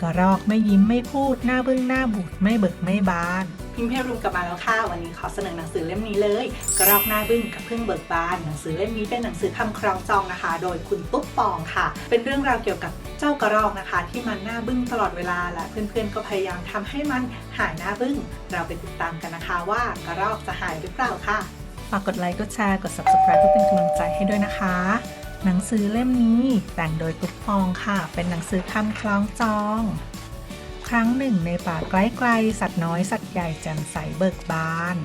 กระรอกไม่ยิ้มไม่พูดหน้าบึ้งหน้าบูดไม่เบิกไม่บาน พิมพ์เพรุมกลับมาแล้วค่ะ วันนี้ขอเสนอหนังสือเล่มนี้เลย กระรอกหน้าบึ้งกับพึ่งเบิกบาน หนังสือเล่มนี้เป็นหนังสือคำครองจองนะคะ โดยคุณตุ๊กปองค่ะ เป็นเรื่องราวเกี่ยวกับเจ้ากระรอกนะคะ ที่มันหน้าบึ้งตลอดเวลาและเพื่อนๆก็พยายามทำให้มันหายหน้าบึ้ง เราไปติดตามกันนะคะว่ากระรอกจะหายหรือเปล่าค่ะฝากกดไลค์กดแชร์กด subscribe เพื่อเป็นกำลังใจให้ด้วยนะคะ หนังสือเล่มนี้แต่งโดยตุ๊กปองค่ะ เป็นหนังสือคำคล้องจอง ครั้งหนึ่งในป่าใกลๆสัตว์น้อยสัตว์ใหญ่แจ่มใสเบิกบาน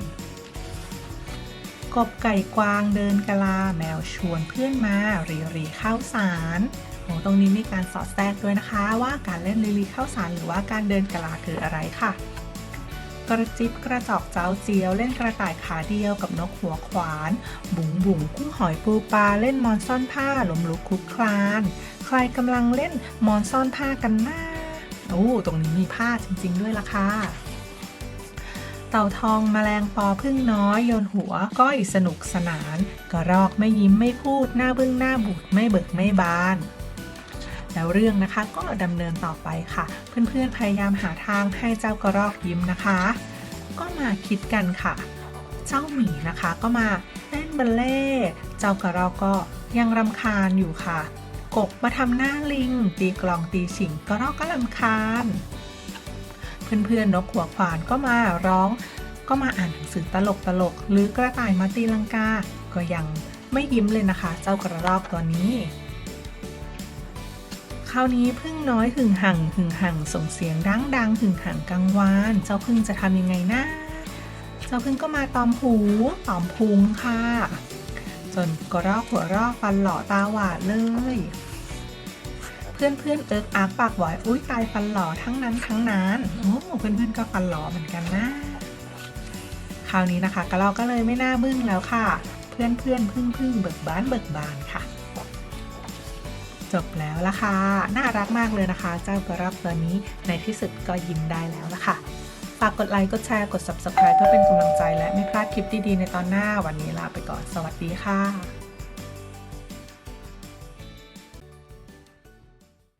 กบไก่กวางเดินกะลาแมวชวนเพื่อนมารีรีข้าวสารโอ้ตรงนี้มีการสอดแทรกด้วยนะคะ ว่าการเล่นรีรีข้าวสารหรือว่าการเดินกะลาคืออะไรค่ะ กระจิบกระจอกเจ้าเจียวเล่นกระต่ายขาเดียวกับนกหัวขวาน บุ๋งบุ๋งกุ้งหอยปูปลาเล่นมอนซ่อนผ้าหลมลุกคลุกคลาน ใครกำลังเล่นมอนซ่อนผ้ากันหน้าโอ้ตรงนี้มีผ้าจริง ๆ ด้วยล่ะค่ะเต่าทองแมลงปอพึ่งน้อยโยนหัวก้อยสนุกสนาน กระรอกไม่ยิ้มไม่พูดหน้าบึ้งหน้าบูดไม่เบิกไม่บาน แล้วเรื่องนะคะก็ดำเนินต่อไปค่ะ เพื่อนๆพยายามหาทางให้เจ้ากระรอกยิ้มนะคะ ก็มาคิดกันค่ะ เจ้าหมีนะคะก็มาเล่นบัลเล่เจ้ากระรอกก็ยังรำคาญอยู่ค่ะ กบมาทำหน้าลิง ตีกลองตีฉิงกระรอกก็รำคาญ เพื่อนๆนกหัวขวานก็มาร้อง ก็มาอ่านหนังสือตลกตลกๆหรือกระต่ายมาตีลังกา ก็ยังไม่ยิ้มเลยนะคะ เจ้ากระรอกตัวนี้ คราวนี้พึ่งน้อยหึ่งห่างหึ่งห่างส่งเสียงดังดังหึ่งห่างกังวานเจ้าพึ่งจะทำยังไงนะเจ้าพึ่งก็มาตอมหูตอมพุงค่ะ จนกระรอกหัวรอกฟันหล่อตาหวาดเลย เพื่อนเพื่อนเอิกอากปากหวอยอุ้ยตายฟันหล่อทั้งนั้นทั้งนั้นโอ้เพื่อนเพื่อนก็ฟันหล่อเหมือนกันนะ คราวนี้นะคะกระรอกก็เลยไม่น่าบึ้งแล้วค่ะ เพื่อนเพื่อนพึ่งพึ่งเบิกบานเบิกบานค่ะ จบแล้วละค่ะ น่ารักมากเลยนะคะ เจ้ากระรับตัวนี้ในที่สุดก็ยิ้มได้แล้วละค่ะ ฝากกดไลค์ กดแชร์ กด subscribe เพื่อเป็นกำลังใจและไม่พลาดคลิปดีๆในตอนหน้าวันนี้ลาไปก่อน สวัสดีค่ะ